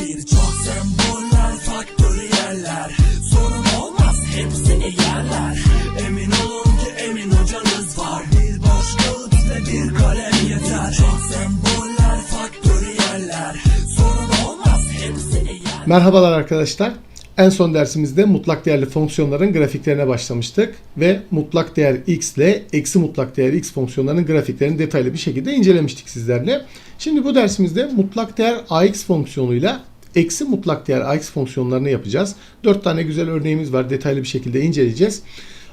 Birçok semboller, faktöriyeller Sorun olmaz hepsini yerler. Emin olun ki emin hocanız var. Bir boş kağıt ve bir kalem yeter. Çok semboller, faktöriyeller Sorun olmaz hepsini yerler. Merhabalar arkadaşlar. En son dersimizde mutlak değerli fonksiyonların grafiklerine başlamıştık ve mutlak değer x ile eksi mutlak değer x fonksiyonlarının grafiklerini detaylı bir şekilde incelemiştik sizlerle. Şimdi bu dersimizde mutlak değer ax fonksiyonuyla eksi mutlak değer ax fonksiyonlarını yapacağız. 4 tane güzel örneğimiz var. Detaylı bir şekilde inceleyeceğiz.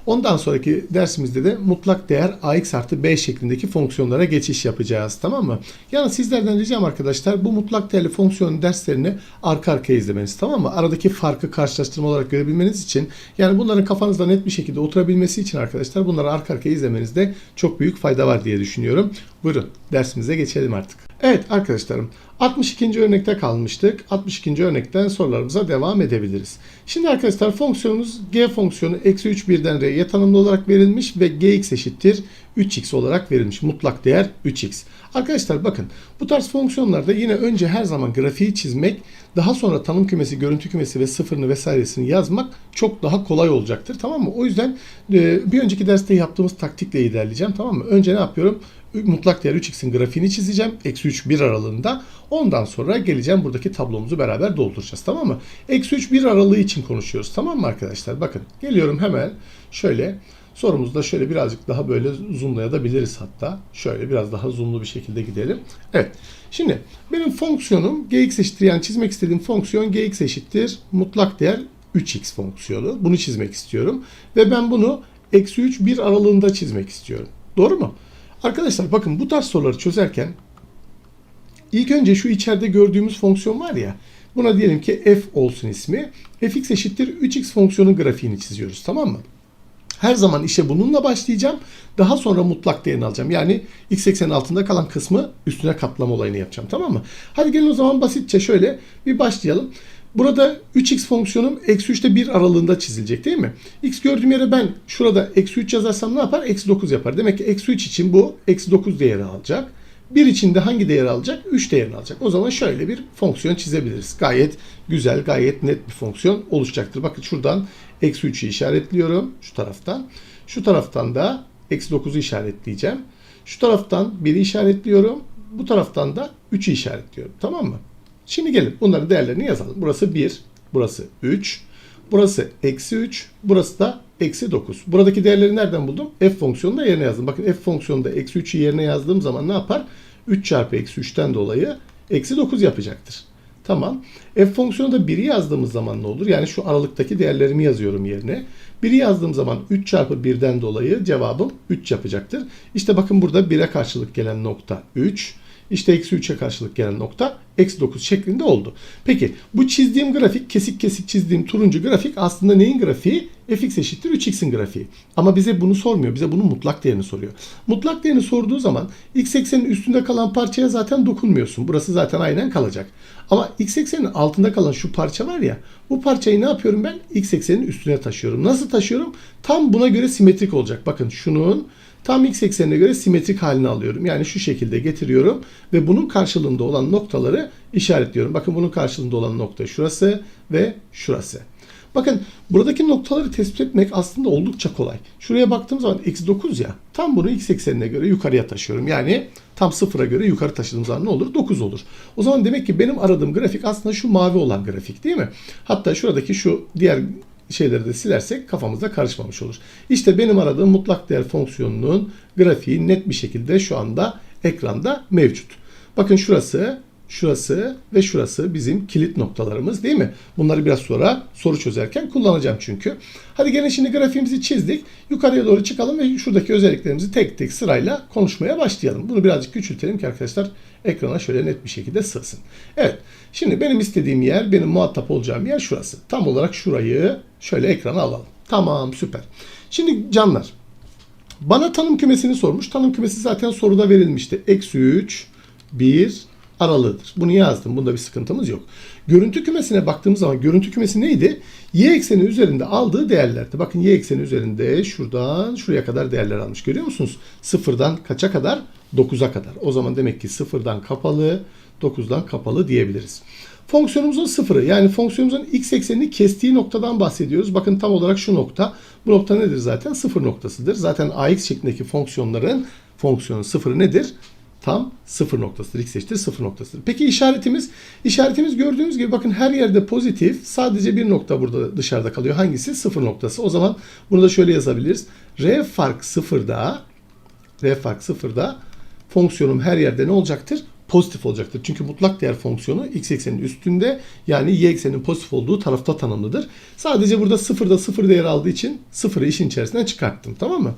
Ondan sonraki dersimizde de mutlak değer ax artı b şeklindeki fonksiyonlara geçiş yapacağız. Tamam mı? Yani sizlerden ricam arkadaşlar bu mutlak değerli fonksiyon derslerini arka arkaya izlemeniz. Tamam mı? Aradaki farkı karşılaştırma olarak görebilmeniz için yani bunların kafanızda net bir şekilde oturabilmesi için arkadaşlar bunları arka arkaya izlemenizde çok büyük fayda var diye düşünüyorum. Buyurun dersimize geçelim artık. Evet arkadaşlarım 62. örnekte kalmıştık. 62. örnekten sorularımıza devam edebiliriz. Şimdi arkadaşlar fonksiyonumuz g fonksiyonu eksi 3 birden r'ye tanımlı olarak verilmiş ve gx eşittir 3x olarak verilmiş. Mutlak değer 3x. Arkadaşlar bakın bu tarz fonksiyonlarda yine önce her zaman grafiği çizmek daha sonra tanım kümesi, görüntü kümesi ve sıfırını vesairesini yazmak çok daha kolay olacaktır. Tamam mı? O yüzden e, bir önceki derste yaptığımız taktikle ilerleyeceğim. Tamam mı? Önce ne yapıyorum? Mutlak değer 3x'in grafiğini çizeceğim. Eksi 3 1 aralığında. Ondan sonra geleceğim buradaki tablomuzu beraber dolduracağız. Tamam mı? Eksi 3 1 aralığı için konuşuyoruz. Tamam mı arkadaşlar? Bakın geliyorum hemen şöyle sorumuzda şöyle birazcık daha böyle zoomlayabiliriz hatta. Şöyle biraz daha zoomlu bir şekilde gidelim. Evet. Şimdi benim fonksiyonum gx eşittir yani çizmek istediğim fonksiyon gx eşittir mutlak değer 3x fonksiyonu. Bunu çizmek istiyorum. Ve ben bunu eksi 3 1 aralığında çizmek istiyorum. Doğru mu? Arkadaşlar bakın bu tarz soruları çözerken ilk önce şu içeride gördüğümüz fonksiyon var ya buna diyelim ki f olsun ismi. fx eşittir 3x fonksiyonun grafiğini çiziyoruz tamam mı? Her zaman işe bununla başlayacağım. Daha sonra mutlak değerini alacağım. Yani x eksenin altında kalan kısmı üstüne katlama olayını yapacağım. Tamam mı? Hadi gelin o zaman basitçe şöyle bir başlayalım. Burada 3x fonksiyonum eksi 3'te 1 aralığında çizilecek değil mi? x gördüğüm yere ben şurada eksi 3 yazarsam ne yapar? Eksi 9 yapar. Demek ki eksi 3 için bu eksi 9 değeri alacak. 1 için de hangi değeri alacak? 3 değerini alacak. O zaman şöyle bir fonksiyon çizebiliriz. Gayet güzel, gayet net bir fonksiyon oluşacaktır. Bakın şuradan eksi 3'ü işaretliyorum şu taraftan. Şu taraftan da eksi 9'u işaretleyeceğim. Şu taraftan 1'i işaretliyorum. Bu taraftan da 3'ü işaretliyorum. Tamam mı? Şimdi gelin bunların değerlerini yazalım. Burası 1, burası 3, burası eksi 3, burası da eksi 9. Buradaki değerleri nereden buldum? F fonksiyonunda yerine yazdım. Bakın f fonksiyonunda eksi 3'ü yerine yazdığım zaman ne yapar? 3 çarpı eksi 3'ten dolayı eksi 9 yapacaktır. Tamam. F fonksiyonunda 1'i yazdığımız zaman ne olur? Yani şu aralıktaki değerlerimi yazıyorum yerine. 1'i yazdığım zaman 3 çarpı 1'den dolayı cevabım 3 yapacaktır. İşte bakın burada 1'e karşılık gelen nokta 3. İşte eksi 3'e karşılık gelen nokta eksi 9 şeklinde oldu. Peki bu çizdiğim grafik kesik kesik çizdiğim turuncu grafik aslında neyin grafiği? fx eşittir 3x'in grafiği. Ama bize bunu sormuyor. Bize bunun mutlak değerini soruyor. Mutlak değerini sorduğu zaman x eksenin üstünde kalan parçaya zaten dokunmuyorsun. Burası zaten aynen kalacak. Ama x eksenin altında kalan şu parça var ya bu parçayı ne yapıyorum ben? x eksenin üstüne taşıyorum. Nasıl taşıyorum? Tam buna göre simetrik olacak. Bakın şunun tam x eksenine göre simetrik halini alıyorum. Yani şu şekilde getiriyorum ve bunun karşılığında olan noktaları işaretliyorum. Bakın bunun karşılığında olan nokta şurası ve şurası. Bakın buradaki noktaları tespit etmek aslında oldukça kolay. Şuraya baktığım zaman eksi 9 ya. Tam bunu x eksenine göre yukarıya taşıyorum. Yani tam sıfıra göre yukarı taşıdığım zaman ne olur? 9 olur. O zaman demek ki benim aradığım grafik aslında şu mavi olan grafik değil mi? Hatta şuradaki şu diğer şeyleri de silersek kafamızda karışmamış olur. İşte benim aradığım mutlak değer fonksiyonunun grafiği net bir şekilde şu anda ekranda mevcut. Bakın şurası, şurası ve şurası bizim kilit noktalarımız değil mi? Bunları biraz sonra soru çözerken kullanacağım çünkü. Hadi gelin şimdi grafiğimizi çizdik. Yukarıya doğru çıkalım ve şuradaki özelliklerimizi tek tek sırayla konuşmaya başlayalım. Bunu birazcık küçültelim ki arkadaşlar ekrana şöyle net bir şekilde sığsın. Evet. Şimdi benim istediğim yer, benim muhatap olacağım yer şurası. Tam olarak şurayı şöyle ekrana alalım. Tamam süper. Şimdi canlar bana tanım kümesini sormuş. Tanım kümesi zaten soruda verilmişti. Eksi 3, 1 aralığıdır. Bunu yazdım. Bunda bir sıkıntımız yok. Görüntü kümesine baktığımız zaman görüntü kümesi neydi? Y ekseni üzerinde aldığı değerlerdi. Bakın y ekseni üzerinde şuradan şuraya kadar değerler almış. Görüyor musunuz? Sıfırdan kaça kadar? 9'a kadar. O zaman demek ki sıfırdan kapalı, 9'dan kapalı diyebiliriz. Fonksiyonumuzun sıfırı yani fonksiyonumuzun x eksenini kestiği noktadan bahsediyoruz. Bakın tam olarak şu nokta. Bu nokta nedir zaten? Sıfır noktasıdır. Zaten ax şeklindeki fonksiyonların fonksiyonun sıfırı nedir? Tam sıfır noktasıdır. X eşittir sıfır noktasıdır. Peki işaretimiz? İşaretimiz gördüğünüz gibi bakın her yerde pozitif. Sadece bir nokta burada dışarıda kalıyor. Hangisi? Sıfır noktası. O zaman bunu da şöyle yazabiliriz. R fark sıfırda R fark sıfırda fonksiyonum her yerde ne olacaktır? Pozitif olacaktır. Çünkü mutlak değer fonksiyonu x eksenin üstünde yani y eksenin pozitif olduğu tarafta tanımlıdır. Sadece burada sıfırda sıfır değer aldığı için sıfırı işin içerisinden çıkarttım. Tamam mı?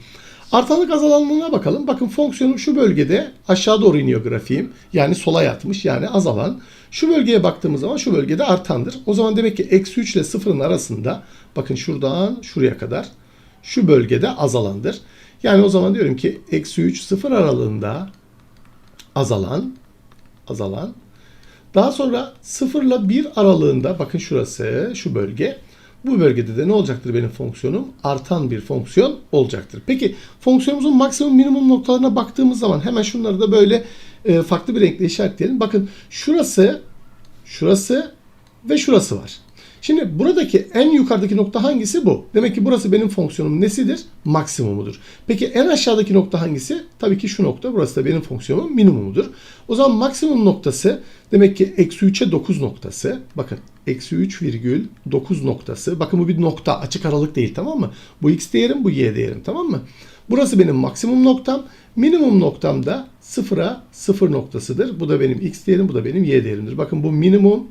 Artanlık azalanlığına bakalım. Bakın fonksiyonum şu bölgede aşağı doğru iniyor grafiğim. Yani sola yatmış yani azalan. Şu bölgeye baktığımız zaman şu bölgede artandır. O zaman demek ki eksi 3 ile sıfırın arasında bakın şuradan şuraya kadar şu bölgede azalandır. Yani o zaman diyorum ki eksi 3 sıfır aralığında azalan azalan. Daha sonra 0 ile 1 aralığında bakın şurası şu bölge. Bu bölgede de ne olacaktır benim fonksiyonum? Artan bir fonksiyon olacaktır. Peki fonksiyonumuzun maksimum minimum noktalarına baktığımız zaman hemen şunları da böyle e, farklı bir renkle işaretleyelim. Bakın şurası, şurası ve şurası var. Şimdi buradaki en yukarıdaki nokta hangisi bu? Demek ki burası benim fonksiyonum nesidir? Maksimumudur. Peki en aşağıdaki nokta hangisi? Tabii ki şu nokta. Burası da benim fonksiyonum minimumudur. O zaman maksimum noktası demek ki eksi 3'e 9 noktası. Bakın eksi 3 virgül 9 noktası. Bakın bu bir nokta. Açık aralık değil tamam mı? Bu x değerim bu y değerim tamam mı? Burası benim maksimum noktam. Minimum noktam da 0'a 0 noktasıdır. Bu da benim x değerim bu da benim y değerimdir. Bakın bu minimum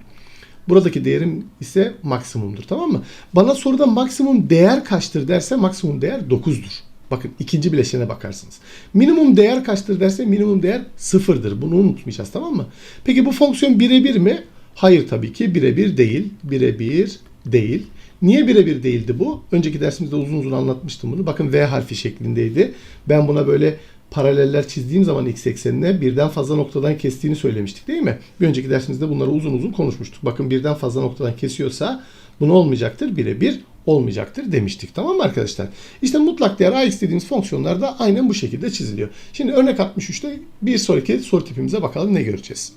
Buradaki değerim ise maksimumdur tamam mı? Bana soruda maksimum değer kaçtır derse maksimum değer 9'dur. Bakın ikinci bileşene bakarsınız. Minimum değer kaçtır derse minimum değer sıfırdır. Bunu unutmayacağız tamam mı? Peki bu fonksiyon birebir mi? Hayır tabii ki birebir değil. Birebir değil. Niye birebir değildi bu? Önceki dersimizde uzun uzun anlatmıştım bunu. Bakın V harfi şeklindeydi. Ben buna böyle paraleller çizdiğim zaman x eksenine birden fazla noktadan kestiğini söylemiştik değil mi? Bir önceki dersimizde bunları uzun uzun konuşmuştuk. Bakın birden fazla noktadan kesiyorsa bu ne olmayacaktır? Birebir olmayacaktır demiştik. Tamam mı arkadaşlar? İşte mutlak değer ax dediğimiz fonksiyonlar da aynen bu şekilde çiziliyor. Şimdi örnek 63'te bir sonraki soru tipimize bakalım ne göreceğiz.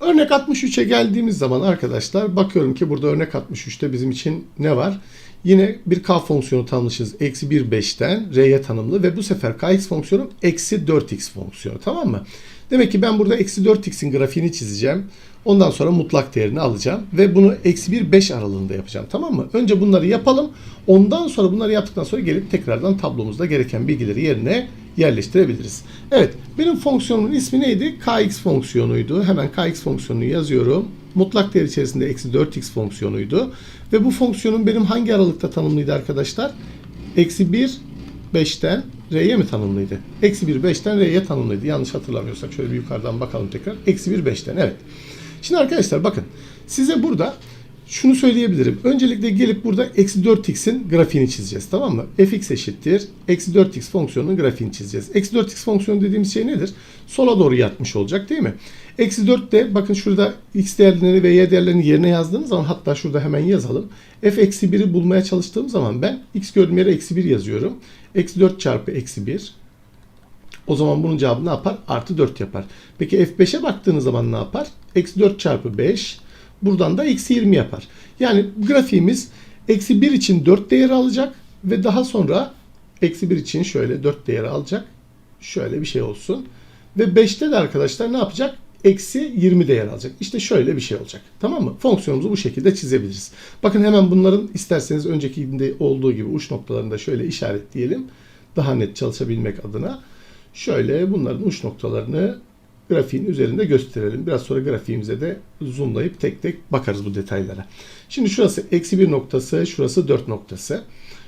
Örnek 63'e geldiğimiz zaman arkadaşlar bakıyorum ki burada örnek 63'te bizim için ne var? Yine bir k fonksiyonu tanımlamışız. Eksi 1 5'ten r'ye tanımlı ve bu sefer kx fonksiyonu eksi 4x fonksiyonu tamam mı? Demek ki ben burada eksi 4x'in grafiğini çizeceğim. Ondan sonra mutlak değerini alacağım. Ve bunu eksi 1 5 aralığında yapacağım tamam mı? Önce bunları yapalım. Ondan sonra bunları yaptıktan sonra gelip tekrardan tablomuzda gereken bilgileri yerine yerleştirebiliriz. Evet benim fonksiyonumun ismi neydi? kx fonksiyonuydu. Hemen kx fonksiyonunu yazıyorum. Mutlak değer içerisinde eksi 4x fonksiyonuydu. Ve bu fonksiyonun benim hangi aralıkta tanımlıydı arkadaşlar? Eksi 1 5'ten R'ye mi tanımlıydı? Eksi 1 5'ten R'ye tanımlıydı. Yanlış hatırlamıyorsak şöyle bir yukarıdan bakalım tekrar. Eksi 1 5'ten evet. Şimdi arkadaşlar bakın size burada şunu söyleyebilirim. Öncelikle gelip burada eksi 4x'in grafiğini çizeceğiz. Tamam mı? fx eşittir. Eksi 4x fonksiyonunun grafiğini çizeceğiz. Eksi 4x fonksiyonu dediğimiz şey nedir? Sola doğru yatmış olacak değil mi? Eksi 4 de bakın şurada x değerlerini ve y değerlerini yerine yazdığımız zaman hatta şurada hemen yazalım. f eksi 1'i bulmaya çalıştığım zaman ben x gördüğüm yere eksi 1 yazıyorum. Eksi 4 çarpı eksi 1. O zaman bunun cevabı ne yapar? Artı 4 yapar. Peki f5'e baktığınız zaman ne yapar? Eksi 4 çarpı 5. Buradan da eksi 20 yapar. Yani grafiğimiz eksi 1 için 4 değeri alacak ve daha sonra eksi 1 için şöyle 4 değeri alacak. Şöyle bir şey olsun. Ve 5'te de arkadaşlar ne yapacak? Eksi 20 değer alacak. İşte şöyle bir şey olacak. Tamam mı? Fonksiyonumuzu bu şekilde çizebiliriz. Bakın hemen bunların isterseniz öncekinde olduğu gibi uç noktalarında şöyle işaretleyelim. Daha net çalışabilmek adına. Şöyle bunların uç noktalarını grafiğin üzerinde gösterelim. Biraz sonra grafiğimize de zoomlayıp tek tek bakarız bu detaylara. Şimdi şurası eksi 1 noktası, şurası 4 noktası.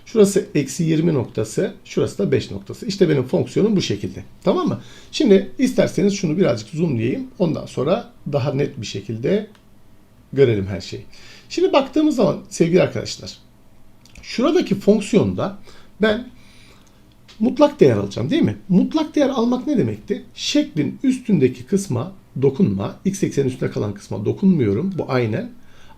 Şurası eksi 20 noktası, şurası da 5 noktası. İşte benim fonksiyonum bu şekilde. Tamam mı? Şimdi isterseniz şunu birazcık zoomlayayım. Ondan sonra daha net bir şekilde görelim her şeyi. Şimdi baktığımız zaman sevgili arkadaşlar, şuradaki fonksiyonda ben mutlak değer alacağım değil mi? Mutlak değer almak ne demekti? Şeklin üstündeki kısma dokunma. X eksenin üstünde kalan kısma dokunmuyorum. Bu aynen.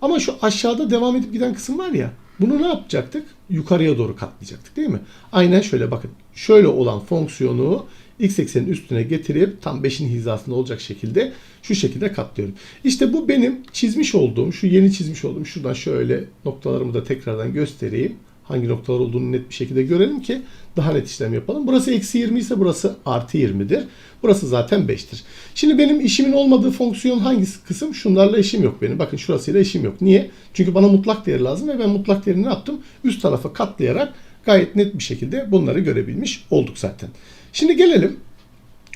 Ama şu aşağıda devam edip giden kısım var ya. Bunu ne yapacaktık? Yukarıya doğru katlayacaktık değil mi? Aynen şöyle bakın. Şöyle olan fonksiyonu x eksenin üstüne getirip tam 5'in hizasında olacak şekilde şu şekilde katlıyorum. İşte bu benim çizmiş olduğum, şu yeni çizmiş olduğum şuradan şöyle noktalarımı da tekrardan göstereyim. Hangi noktalar olduğunu net bir şekilde görelim ki daha net işlem yapalım. Burası eksi 20 ise burası artı 20'dir. Burası zaten 5'tir. Şimdi benim işimin olmadığı fonksiyon hangisi kısım? Şunlarla işim yok benim. Bakın şurasıyla işim yok. Niye? Çünkü bana mutlak değer lazım ve ben mutlak değerini yaptım? Üst tarafa katlayarak gayet net bir şekilde bunları görebilmiş olduk zaten. Şimdi gelelim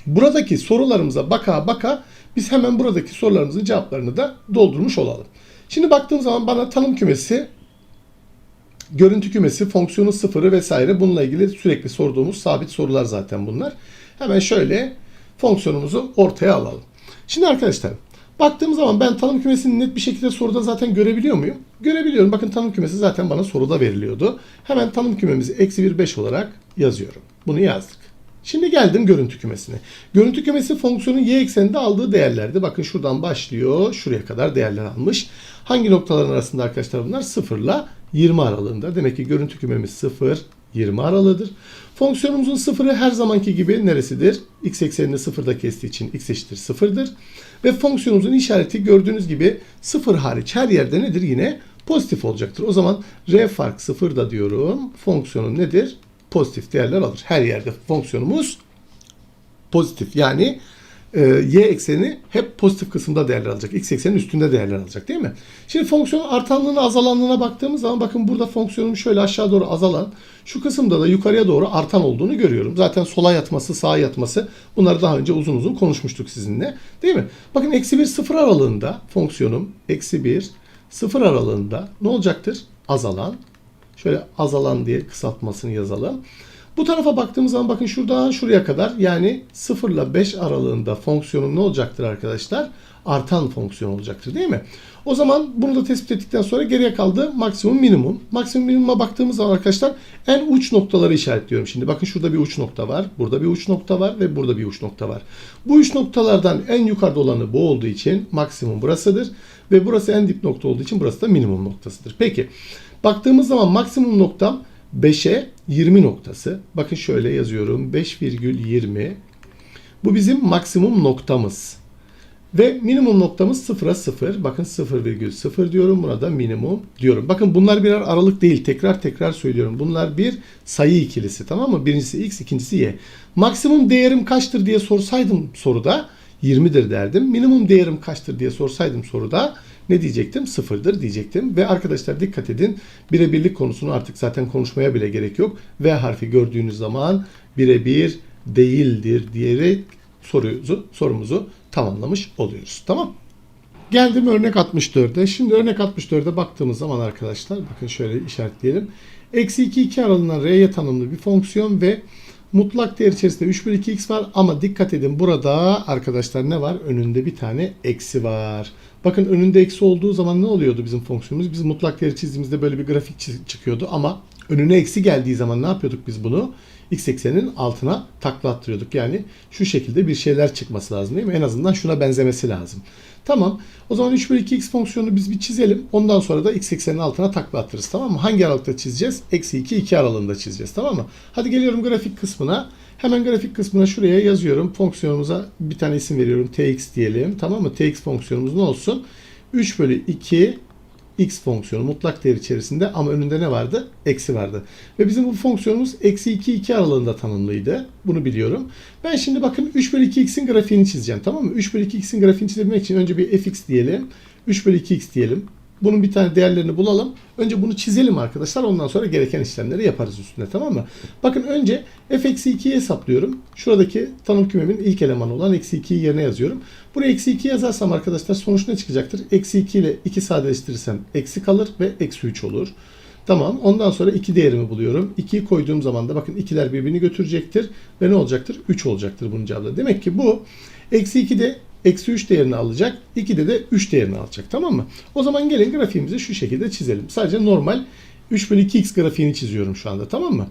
buradaki sorularımıza baka baka biz hemen buradaki sorularımızın cevaplarını da doldurmuş olalım. Şimdi baktığım zaman bana tanım kümesi, görüntü kümesi, fonksiyonu sıfırı vesaire bununla ilgili sürekli sorduğumuz sabit sorular zaten bunlar. Hemen şöyle fonksiyonumuzu ortaya alalım. Şimdi arkadaşlar baktığım zaman ben tanım kümesini net bir şekilde soruda zaten görebiliyor muyum? Görebiliyorum. Bakın tanım kümesi zaten bana soruda veriliyordu. Hemen tanım kümemizi eksi 1 5 olarak yazıyorum. Bunu yazdık. Şimdi geldim görüntü kümesine. Görüntü kümesi fonksiyonun y ekseninde aldığı değerlerdi. Bakın şuradan başlıyor. Şuraya kadar değerler almış. Hangi noktaların arasında arkadaşlar bunlar? 0 ile 20 aralığında. Demek ki görüntü kümemiz 0, 20 aralığıdır. Fonksiyonumuzun sıfırı her zamanki gibi neresidir? X eksenini sıfırda kestiği için x eşittir sıfırdır. Ve fonksiyonumuzun işareti gördüğünüz gibi sıfır hariç her yerde nedir? Yine pozitif olacaktır. O zaman r fark sıfırda diyorum. Fonksiyonun nedir? Pozitif değerler alır. Her yerde fonksiyonumuz pozitif. Yani y ekseni hep pozitif kısımda değerler alacak. X eksenin üstünde değerler alacak değil mi? Şimdi fonksiyonun artanlığına azalanlığına baktığımız zaman bakın burada fonksiyonum şöyle aşağı doğru azalan şu kısımda da yukarıya doğru artan olduğunu görüyorum. Zaten sola yatması sağa yatması bunları daha önce uzun uzun konuşmuştuk sizinle değil mi? Bakın eksi 1 sıfır aralığında fonksiyonum eksi 1 sıfır aralığında ne olacaktır? Azalan. Şöyle azalan diye kısaltmasını yazalım. Bu tarafa baktığımız zaman bakın şuradan şuraya kadar yani 0 ile 5 aralığında fonksiyonum ne olacaktır arkadaşlar? Artan fonksiyon olacaktır değil mi? O zaman bunu da tespit ettikten sonra geriye kaldı maksimum minimum. Maksimum minimuma baktığımız zaman arkadaşlar en uç noktaları işaretliyorum şimdi. Bakın şurada bir uç nokta var, burada bir uç nokta var ve burada bir uç nokta var. Bu üç noktalardan en yukarıda olanı bu olduğu için maksimum burasıdır. Ve burası en dip nokta olduğu için burası da minimum noktasıdır. Peki baktığımız zaman maksimum noktam 5'e 20 noktası. Bakın şöyle yazıyorum. 5,20. Bu bizim maksimum noktamız. Ve minimum noktamız 0'a 0. Bakın 0,0 diyorum. Buna da minimum diyorum. Bakın bunlar birer aralık değil. Tekrar tekrar söylüyorum. Bunlar bir sayı ikilisi. Tamam mı? Birincisi x, ikincisi y. Maksimum değerim kaçtır diye sorsaydım soruda 20'dir derdim. Minimum değerim kaçtır diye sorsaydım soruda ne diyecektim? Sıfırdır diyecektim. Ve arkadaşlar dikkat edin birebirlik konusunu artık zaten konuşmaya bile gerek yok. V harfi gördüğünüz zaman birebir değildir diyerek soruyu, sorumuzu tamamlamış oluyoruz. Tamam. Geldim örnek 64'e. Şimdi örnek 64'e baktığımız zaman arkadaşlar bakın şöyle işaretleyelim. Eksi 2 2 aralığından R'ye tanımlı bir fonksiyon ve mutlak değer içerisinde 3 bölü 2x var ama dikkat edin burada arkadaşlar ne var? Önünde bir tane eksi var. Bakın önünde eksi olduğu zaman ne oluyordu bizim fonksiyonumuz? Biz mutlak değeri çizdiğimizde böyle bir grafik çıkıyordu ama önüne eksi geldiği zaman ne yapıyorduk biz bunu? X eksenin altına takla. Yani şu şekilde bir şeyler çıkması lazım değil mi? En azından şuna benzemesi lazım. Tamam. O zaman 3 bölü 2x fonksiyonunu biz bir çizelim. Ondan sonra da x eksenin altına takla attırırız. Tamam mı? Hangi aralıkta çizeceğiz? Eksi 2, 2 aralığında çizeceğiz. Tamam mı? Hadi geliyorum grafik kısmına. Hemen grafik kısmına şuraya yazıyorum. Fonksiyonumuza bir tane isim veriyorum. tx diyelim. Tamam mı? tx fonksiyonumuz ne olsun? 3 bölü 2 x fonksiyonu mutlak değer içerisinde ama önünde ne vardı? Eksi vardı. Ve bizim bu fonksiyonumuz eksi 2 2 aralığında tanımlıydı. Bunu biliyorum. Ben şimdi bakın 3 bölü 2x'in grafiğini çizeceğim. Tamam mı? 3 bölü 2x'in grafiğini çizebilmek için önce bir fx diyelim. 3 bölü 2x diyelim. Bunun bir tane değerlerini bulalım. Önce bunu çizelim arkadaşlar. Ondan sonra gereken işlemleri yaparız üstüne tamam mı? Bakın önce f eksi 2'yi hesaplıyorum. Şuradaki tanım kümemin ilk elemanı olan eksi 2'yi yerine yazıyorum. Buraya eksi 2 yazarsam arkadaşlar sonuç ne çıkacaktır? Eksi 2 ile 2 sadeleştirirsem eksi kalır ve eksi 3 olur. Tamam. Ondan sonra 2 değerimi buluyorum. 2'yi koyduğum zaman da bakın ikiler birbirini götürecektir. Ve ne olacaktır? 3 olacaktır bunun cevabı. Demek ki bu eksi 2 de eksi 3 değerini alacak. 2'de de 3 değerini alacak. Tamam mı? O zaman gelin grafiğimizi şu şekilde çizelim. Sadece normal 3 bölü 2x grafiğini çiziyorum şu anda. Tamam mı?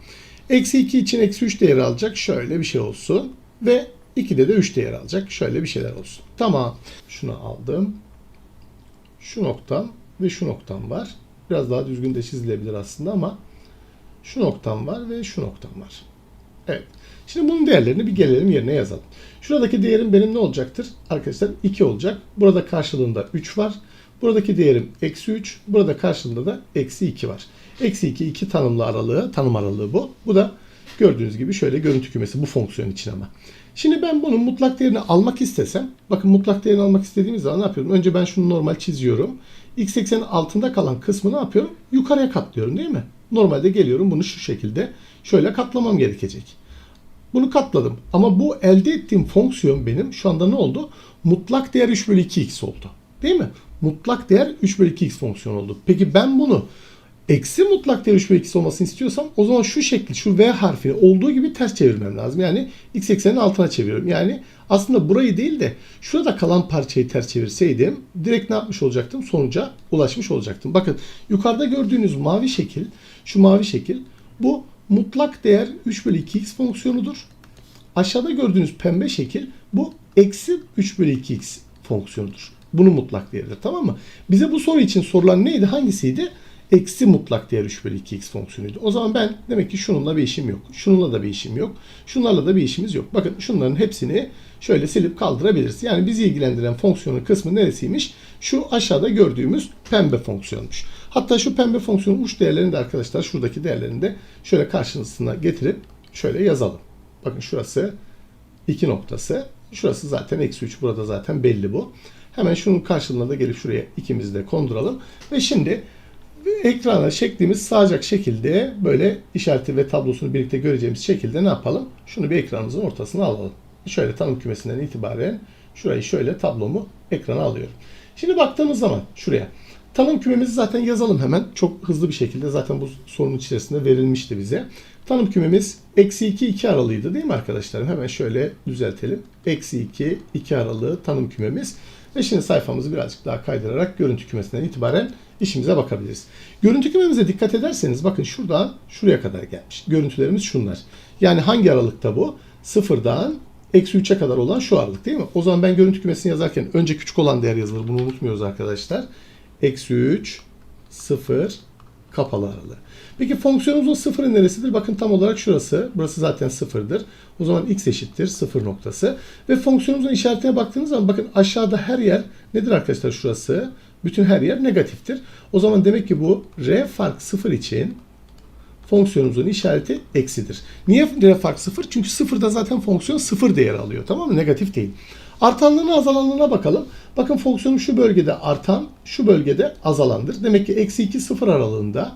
Eksi 2 için eksi 3 değeri alacak. Şöyle bir şey olsun. Ve 2'de de 3 değer alacak. Şöyle bir şeyler olsun. Tamam. Şunu aldım. Şu noktam ve şu noktam var. Biraz daha düzgün de çizilebilir aslında ama şu noktam var ve şu noktam var. Evet. Şimdi bunun değerlerini bir gelelim yerine yazalım. Şuradaki değerim benim ne olacaktır? Arkadaşlar 2 olacak. Burada karşılığında 3 var. Buradaki değerim eksi 3. Burada karşılığında da eksi 2 var. Eksi 2 iki tanımlı aralığı, tanım aralığı bu. Bu da gördüğünüz gibi şöyle görüntü kümesi bu fonksiyon için ama. Şimdi ben bunun mutlak değerini almak istesem, bakın mutlak değerini almak istediğimiz zaman ne yapıyorum? Önce ben şunu normal çiziyorum. X eksenin altında kalan kısmı ne yapıyorum? Yukarıya katlıyorum değil mi? Normalde geliyorum bunu şu şekilde şöyle katlamam gerekecek. Bunu katladım. Ama bu elde ettiğim fonksiyon benim şu anda ne oldu? Mutlak değer 3 bölü 2x oldu. Değil mi? Mutlak değer 3 bölü 2x fonksiyon oldu. Peki ben bunu eksi mutlak değer 3 bölü 2x olmasını istiyorsam o zaman şu şekli, şu v harfini olduğu gibi ters çevirmem lazım. Yani x eksenin altına çeviriyorum. Yani aslında burayı değil de şurada kalan parçayı ters çevirseydim direkt ne yapmış olacaktım? Sonuca ulaşmış olacaktım. Bakın yukarıda gördüğünüz mavi şekil, şu mavi şekil bu mutlak değer 3 bölü 2x fonksiyonudur. Aşağıda gördüğünüz pembe şekil bu eksi 3 bölü 2x fonksiyonudur. Bunun mutlak değeridir tamam mı? Bize bu soru için sorulan neydi? Hangisiydi? Eksi mutlak değer 3 bölü 2x fonksiyonuydu. O zaman ben demek ki şununla bir işim yok. Şununla da bir işim yok. Şunlarla da bir işimiz yok. Bakın şunların hepsini şöyle silip kaldırabiliriz. Yani bizi ilgilendiren fonksiyonun kısmı neresiymiş? Şu aşağıda gördüğümüz pembe fonksiyonmuş. Hatta şu pembe fonksiyonun uç değerlerini de arkadaşlar şuradaki değerlerini de şöyle karşısına getirip şöyle yazalım. Bakın şurası 2 noktası. Şurası zaten eksi 3. Burada zaten belli bu. Hemen şunun karşılığında da gelip şuraya ikimizi de konduralım. Ve şimdi ekrana çektiğimiz sağacak şekilde böyle işareti ve tablosunu birlikte göreceğimiz şekilde ne yapalım? Şunu bir ekranımızın ortasına alalım. Şöyle tanım kümesinden itibaren şurayı şöyle tablomu ekrana alıyorum. Şimdi baktığımız zaman şuraya. Tanım kümemizi zaten yazalım hemen. Çok hızlı bir şekilde zaten bu sorunun içerisinde verilmişti bize. Tanım kümemiz eksi 2 2 aralığıydı değil mi arkadaşlarım? Hemen şöyle düzeltelim. Eksi 2 2 aralığı tanım kümemiz. Ve şimdi sayfamızı birazcık daha kaydırarak görüntü kümesinden itibaren işimize bakabiliriz. Görüntü kümemize dikkat ederseniz bakın şuradan şuraya kadar gelmiş. Görüntülerimiz şunlar. Yani hangi aralıkta bu? Sıfırdan eksi 3'e kadar olan şu aralık değil mi? O zaman ben görüntü kümesini yazarken önce küçük olan değer yazılır. Bunu unutmuyoruz arkadaşlar. Eksi 3, 0, kapalı aralığı. Peki fonksiyonumuzun sıfırı neresidir? Bakın tam olarak şurası. Burası zaten sıfırdır. O zaman x eşittir sıfır noktası. Ve fonksiyonumuzun işaretine baktığınız zaman bakın aşağıda her yer nedir arkadaşlar şurası? Bütün her yer negatiftir. O zaman demek ki bu r fark sıfır için fonksiyonumuzun işareti eksidir. Niye r fark sıfır? Çünkü sıfırda zaten fonksiyon sıfır değer alıyor. Tamam mı? Negatif değil. Artanlığına azalanlığına bakalım. Bakın fonksiyonum şu bölgede artan, şu bölgede azalandır. Demek ki eksi 2 sıfır aralığında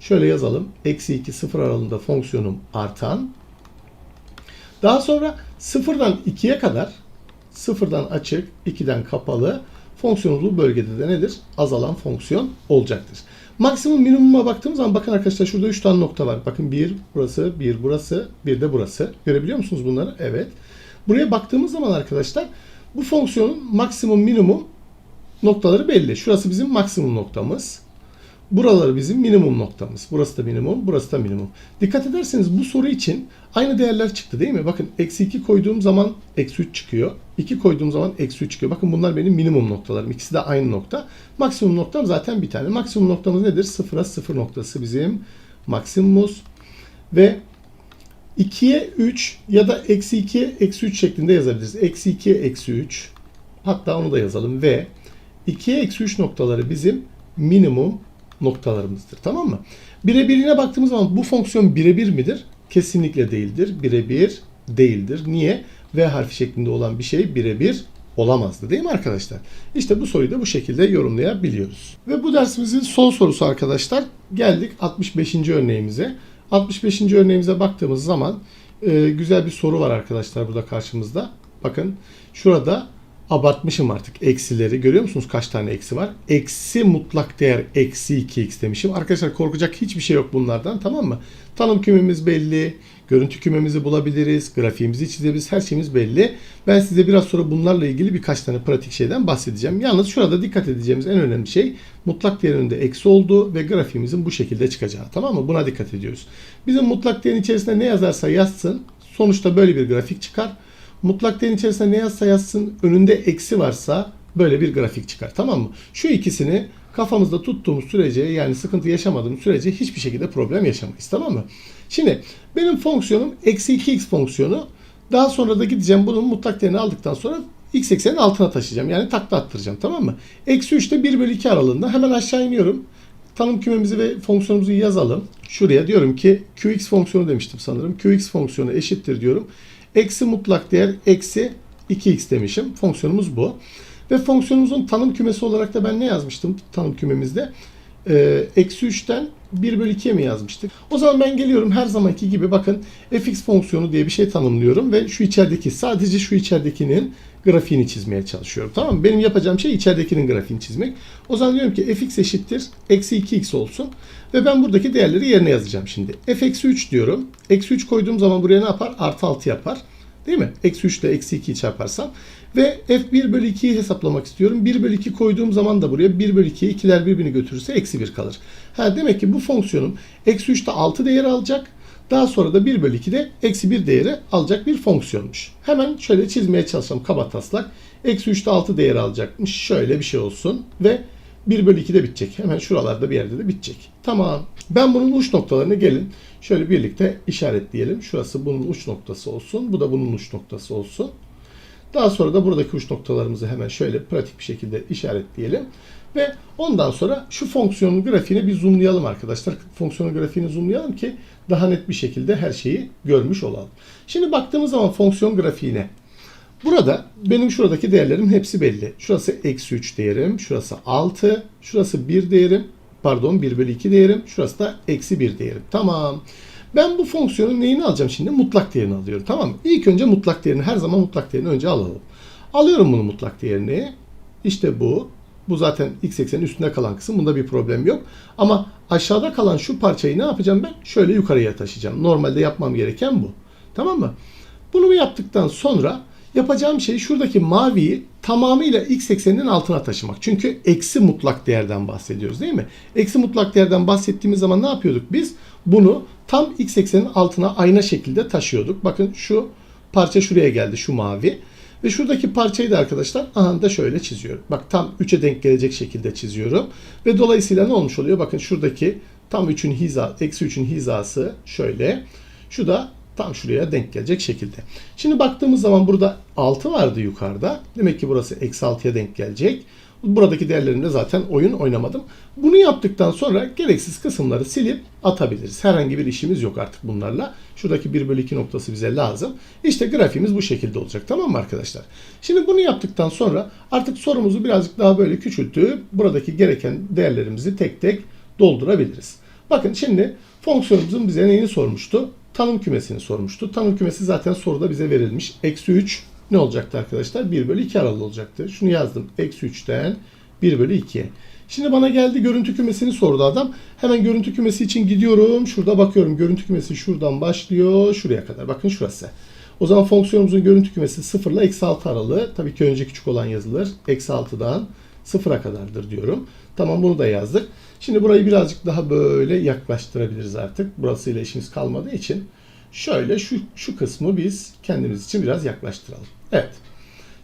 şöyle yazalım. Eksi 2 sıfır aralığında fonksiyonum artan. Daha sonra sıfırdan 2'ye kadar sıfırdan açık, 2'den kapalı fonksiyonumuz bu bölgede de nedir? Azalan fonksiyon olacaktır. Maksimum minimuma baktığımız zaman bakın arkadaşlar şurada 3 tane nokta var. Bakın 1 burası, 1 burası, bir de burası. Görebiliyor musunuz bunları? Evet. Buraya baktığımız zaman arkadaşlar bu fonksiyonun maksimum minimum noktaları belli. Şurası bizim maksimum noktamız. Buraları bizim minimum noktamız. Burası da minimum, burası da minimum. Dikkat ederseniz bu soru için aynı değerler çıktı değil mi? Bakın eksi 2 koyduğum zaman eksi 3 çıkıyor. 2 koyduğum zaman eksi 3 çıkıyor. Bakın bunlar benim minimum noktalarım. İkisi de aynı nokta. Maksimum noktam zaten bir tane. Maksimum noktamız nedir? 0'a 0 noktası bizim maksimumumuz. Ve 2'ye 3 ya da eksi 2'ye eksi 3 şeklinde yazabiliriz. Eksi 2'ye eksi 3. Hatta onu da yazalım. Ve 2'ye eksi 3 noktaları bizim minimum noktalarımızdır. Tamam mı? Birebirine baktığımız zaman bu fonksiyon birebir midir? Kesinlikle değildir. Birebir değildir. Niye? V harfi şeklinde olan bir şey birebir olamazdı değil mi arkadaşlar? İşte bu soruyu da bu şekilde yorumlayabiliyoruz. Ve bu dersimizin son sorusu arkadaşlar. Geldik 65. örneğimize. 65. örneğimize baktığımız zaman e, güzel bir soru var arkadaşlar burada karşımızda. Bakın şurada abartmışım artık eksileri. Görüyor musunuz kaç tane eksi var? Eksi mutlak değer eksi 2x demişim. Arkadaşlar korkacak hiçbir şey yok bunlardan tamam mı? Tanım kümemiz belli. Görüntü kümemizi bulabiliriz. Grafiğimizi çizebiliriz. Her şeyimiz belli. Ben size biraz sonra bunlarla ilgili birkaç tane pratik şeyden bahsedeceğim. Yalnız şurada dikkat edeceğimiz en önemli şey mutlak değerinde eksi olduğu ve grafiğimizin bu şekilde çıkacağı. Tamam mı? Buna dikkat ediyoruz. Bizim mutlak değerin içerisinde ne yazarsa yazsın sonuçta böyle bir grafik çıkar. Mutlak değerin içerisinde ne yazsa yazsın önünde eksi varsa böyle bir grafik çıkar. Tamam mı? Şu ikisini kafamızda tuttuğumuz sürece yani sıkıntı yaşamadığımız sürece hiçbir şekilde problem yaşamayız. Tamam mı? Şimdi benim fonksiyonum eksi 2x fonksiyonu. Daha sonra da gideceğim bunun mutlak değerini aldıktan sonra x eksenin altına taşıyacağım. Yani takla attıracağım tamam mı? Eksi 3'te 1 bölü 2 aralığında hemen aşağı iniyorum. Tanım kümemizi ve fonksiyonumuzu yazalım. Şuraya diyorum ki qx fonksiyonu demiştim sanırım. qx fonksiyonu eşittir diyorum. Eksi mutlak değer eksi 2x demişim. Fonksiyonumuz bu. Ve fonksiyonumuzun tanım kümesi olarak da ben ne yazmıştım tanım kümemizde? Ee, eksi 3'ten 1 bölü 2'ye mi yazmıştık? O zaman ben geliyorum her zamanki gibi bakın fx fonksiyonu diye bir şey tanımlıyorum ve şu içerideki sadece şu içeridekinin grafiğini çizmeye çalışıyorum. Tamam mı? Benim yapacağım şey içeridekinin grafiğini çizmek. O zaman diyorum ki fx eşittir eksi 2x olsun ve ben buradaki değerleri yerine yazacağım şimdi. f eksi 3 diyorum. Eksi 3 koyduğum zaman buraya ne yapar? Artı 6 yapar. Değil mi? Eksi 3 ile eksi 2'yi çarparsam. Ve f1 bölü 2'yi hesaplamak istiyorum. 1 bölü 2 koyduğum zaman da buraya 1 bölü 2'ye 2'ler birbirini götürürse eksi 1 kalır. Ha, demek ki bu fonksiyonum eksi 3'te 6 değeri alacak. Daha sonra da 1 bölü 2'de eksi 1 değeri alacak bir fonksiyonmuş. Hemen şöyle çizmeye çalışalım kaba taslak. Eksi 3'te 6 değeri alacakmış. Şöyle bir şey olsun. Ve 1 bölü 2'de bitecek. Hemen şuralarda bir yerde de bitecek. Tamam. Ben bunun uç noktalarını gelin. Şöyle birlikte işaretleyelim. Şurası bunun uç noktası olsun. Bu da bunun uç noktası olsun. Daha sonra da buradaki uç noktalarımızı hemen şöyle pratik bir şekilde işaretleyelim. Ve ondan sonra şu fonksiyonun grafiğini bir zoomlayalım arkadaşlar. Fonksiyonun grafiğini zoomlayalım ki daha net bir şekilde her şeyi görmüş olalım. Şimdi baktığımız zaman fonksiyon grafiğine Burada benim şuradaki değerlerim hepsi belli. Şurası eksi 3 değerim, şurası 6, şurası 1 değerim, pardon 1 bölü 2 değerim, şurası da eksi 1 değerim. Tamam. Ben bu fonksiyonun neyini alacağım şimdi? Mutlak değerini alıyorum. Tamam mı? İlk önce mutlak değerini, her zaman mutlak değerini önce alalım. Alıyorum bunu mutlak değerini. İşte bu. Bu zaten x eksenin üstünde kalan kısım. Bunda bir problem yok. Ama aşağıda kalan şu parçayı ne yapacağım ben? Şöyle yukarıya taşıyacağım. Normalde yapmam gereken bu. Tamam mı? Bunu yaptıktan sonra yapacağım şey şuradaki maviyi tamamıyla x ekseninin altına taşımak. Çünkü eksi mutlak değerden bahsediyoruz değil mi? Eksi mutlak değerden bahsettiğimiz zaman ne yapıyorduk biz? Bunu tam x eksenin altına ayna şekilde taşıyorduk. Bakın şu parça şuraya geldi şu mavi. Ve şuradaki parçayı da arkadaşlar aha da şöyle çiziyorum. Bak tam 3'e denk gelecek şekilde çiziyorum. Ve dolayısıyla ne olmuş oluyor? Bakın şuradaki tam 3'ün hiza, eksi 3'ün hizası şöyle. Şu da tam şuraya denk gelecek şekilde. Şimdi baktığımız zaman burada 6 vardı yukarıda. Demek ki burası eksi 6'ya denk gelecek. Buradaki değerlerimde zaten oyun oynamadım. Bunu yaptıktan sonra gereksiz kısımları silip atabiliriz. Herhangi bir işimiz yok artık bunlarla. Şuradaki 1 bölü 2 noktası bize lazım. İşte grafiğimiz bu şekilde olacak. Tamam mı arkadaşlar? Şimdi bunu yaptıktan sonra artık sorumuzu birazcık daha böyle küçültüp buradaki gereken değerlerimizi tek tek doldurabiliriz. Bakın şimdi fonksiyonumuzun bize neyini sormuştu? Tanım kümesini sormuştu. Tanım kümesi zaten soruda bize verilmiş. Eksi 3 ne olacaktı arkadaşlar? 1 bölü 2 aralığı olacaktı. Şunu yazdım. Eksi 3'ten 1 bölü 2'ye. Şimdi bana geldi görüntü kümesini sordu adam. Hemen görüntü kümesi için gidiyorum. Şurada bakıyorum. Görüntü kümesi şuradan başlıyor. Şuraya kadar. Bakın şurası. O zaman fonksiyonumuzun görüntü kümesi 0 ile eksi 6 aralığı. Tabii ki önce küçük olan yazılır. Eksi 6'dan 0'a kadardır diyorum. Tamam bunu da yazdık. Şimdi burayı birazcık daha böyle yaklaştırabiliriz artık. Burasıyla işimiz kalmadığı için. Şöyle şu, şu kısmı biz kendimiz için biraz yaklaştıralım. Evet.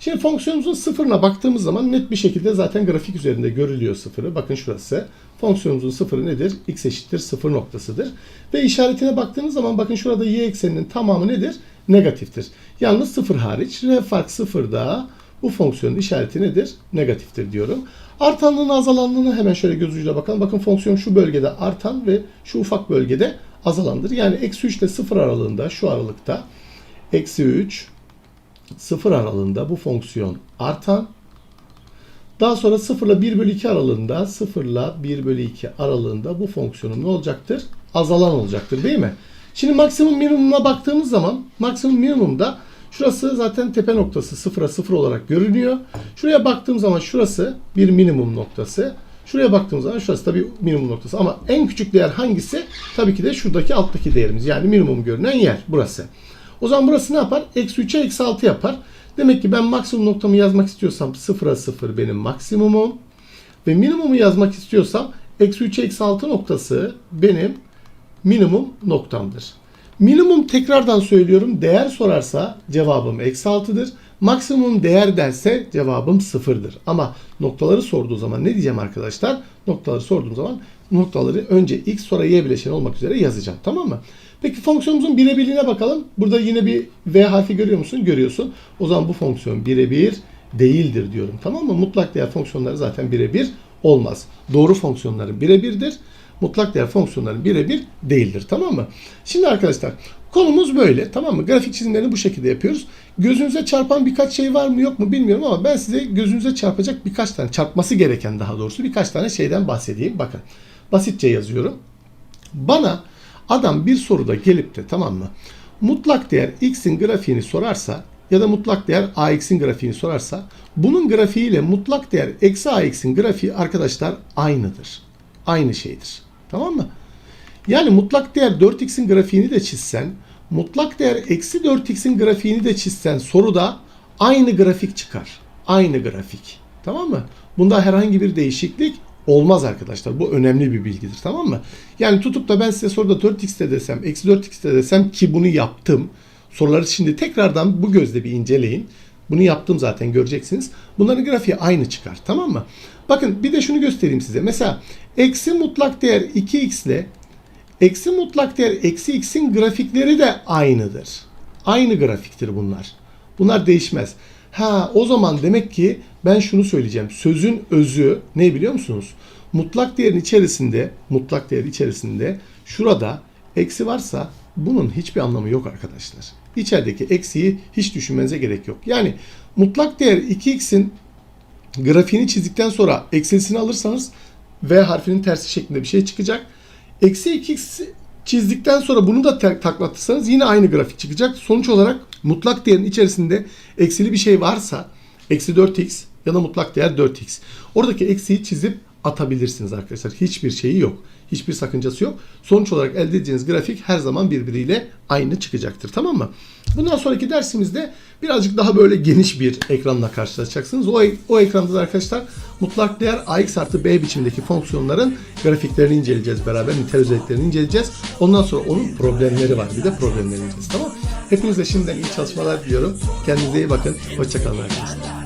Şimdi fonksiyonumuzun sıfırına baktığımız zaman net bir şekilde zaten grafik üzerinde görülüyor sıfırı. Bakın şurası. Fonksiyonumuzun sıfırı nedir? x eşittir sıfır noktasıdır. Ve işaretine baktığınız zaman bakın şurada y ekseninin tamamı nedir? Negatiftir. Yalnız sıfır hariç. R fark sıfırda bu fonksiyonun işareti nedir? Negatiftir diyorum. Artanlığını azalanlığını hemen şöyle göz ucuyla bakalım. Bakın fonksiyon şu bölgede artan ve şu ufak bölgede azalandır. Yani eksi 3 ile 0 aralığında şu aralıkta eksi 3 0 aralığında bu fonksiyon artan daha sonra 0 ile 1 bölü 2 aralığında 0 ile 1 bölü 2 aralığında bu fonksiyonun ne olacaktır? Azalan olacaktır değil mi? Şimdi maksimum minimumuna baktığımız zaman maksimum minimumda şurası zaten tepe noktası 0'a 0 olarak görünüyor. Şuraya baktığım zaman şurası bir minimum noktası. Şuraya baktığımız zaman şurası tabii minimum noktası. Ama en küçük değer hangisi? Tabii ki de şuradaki alttaki değerimiz. Yani minimum görünen yer burası. O zaman burası ne yapar? Eksi 3'e eksi 6 yapar. Demek ki ben maksimum noktamı yazmak istiyorsam 0'a 0 benim maksimumum. Ve minimumu yazmak istiyorsam eksi 3'e eksi 6 noktası benim minimum noktamdır. Minimum tekrardan söylüyorum değer sorarsa cevabım eksi 6'dır. Maksimum değer derse cevabım sıfırdır. Ama noktaları sorduğu zaman ne diyeceğim arkadaşlar? Noktaları sorduğum zaman noktaları önce x sonra y bileşeni olmak üzere yazacağım. Tamam mı? Peki fonksiyonumuzun birebirliğine bakalım. Burada yine bir v harfi görüyor musun? Görüyorsun. O zaman bu fonksiyon birebir değildir diyorum. Tamam mı? Mutlak değer fonksiyonları zaten birebir olmaz. Doğru fonksiyonların birebirdir. Mutlak değer fonksiyonların birebir değildir. Tamam mı? Şimdi arkadaşlar konumuz böyle. Tamam mı? Grafik çizimlerini bu şekilde yapıyoruz. Gözünüze çarpan birkaç şey var mı yok mu bilmiyorum ama ben size gözünüze çarpacak birkaç tane çarpması gereken daha doğrusu birkaç tane şeyden bahsedeyim. Bakın basitçe yazıyorum. Bana adam bir soruda gelip de tamam mı? Mutlak değer x'in grafiğini sorarsa ya da mutlak değer ax'in grafiğini sorarsa bunun grafiğiyle mutlak değer eksi ax'in grafiği arkadaşlar aynıdır. Aynı şeydir. Tamam mı? Yani mutlak değer 4x'in grafiğini de çizsen, mutlak değer eksi 4x'in grafiğini de çizsen soruda aynı grafik çıkar. Aynı grafik. Tamam mı? Bunda herhangi bir değişiklik olmaz arkadaşlar. Bu önemli bir bilgidir. Tamam mı? Yani tutup da ben size soruda 4x de desem, eksi 4x de desem ki bunu yaptım. Soruları şimdi tekrardan bu gözle bir inceleyin. Bunu yaptım zaten göreceksiniz. Bunların grafiği aynı çıkar. Tamam mı? Bakın bir de şunu göstereyim size. Mesela eksi mutlak değer 2x ile eksi mutlak değer eksi x'in grafikleri de aynıdır. Aynı grafiktir bunlar. Bunlar değişmez. Ha o zaman demek ki ben şunu söyleyeceğim. Sözün özü ne biliyor musunuz? Mutlak değerin içerisinde, mutlak değer içerisinde şurada eksi varsa bunun hiçbir anlamı yok arkadaşlar. İçerideki eksiği hiç düşünmenize gerek yok. Yani mutlak değer 2x'in grafiğini çizdikten sonra eksilisini alırsanız V harfinin tersi şeklinde bir şey çıkacak. Eksi 2x çizdikten sonra bunu da taklatırsanız yine aynı grafik çıkacak. Sonuç olarak mutlak değerin içerisinde eksili bir şey varsa eksi 4x ya da mutlak değer 4x. Oradaki eksiği çizip atabilirsiniz arkadaşlar. Hiçbir şeyi yok. Hiçbir sakıncası yok. Sonuç olarak elde edeceğiniz grafik her zaman birbiriyle aynı çıkacaktır. Tamam mı? Bundan sonraki dersimizde birazcık daha böyle geniş bir ekranla karşılaşacaksınız. O, o ekranda da arkadaşlar mutlak değer ax artı b biçimdeki fonksiyonların grafiklerini inceleyeceğiz beraber. Nitel özelliklerini inceleyeceğiz. Ondan sonra onun problemleri var. Bir de problemlerini inceleyeceğiz. Tamam Hepinize şimdiden iyi çalışmalar diliyorum. Kendinize iyi bakın. Hoşçakalın arkadaşlar.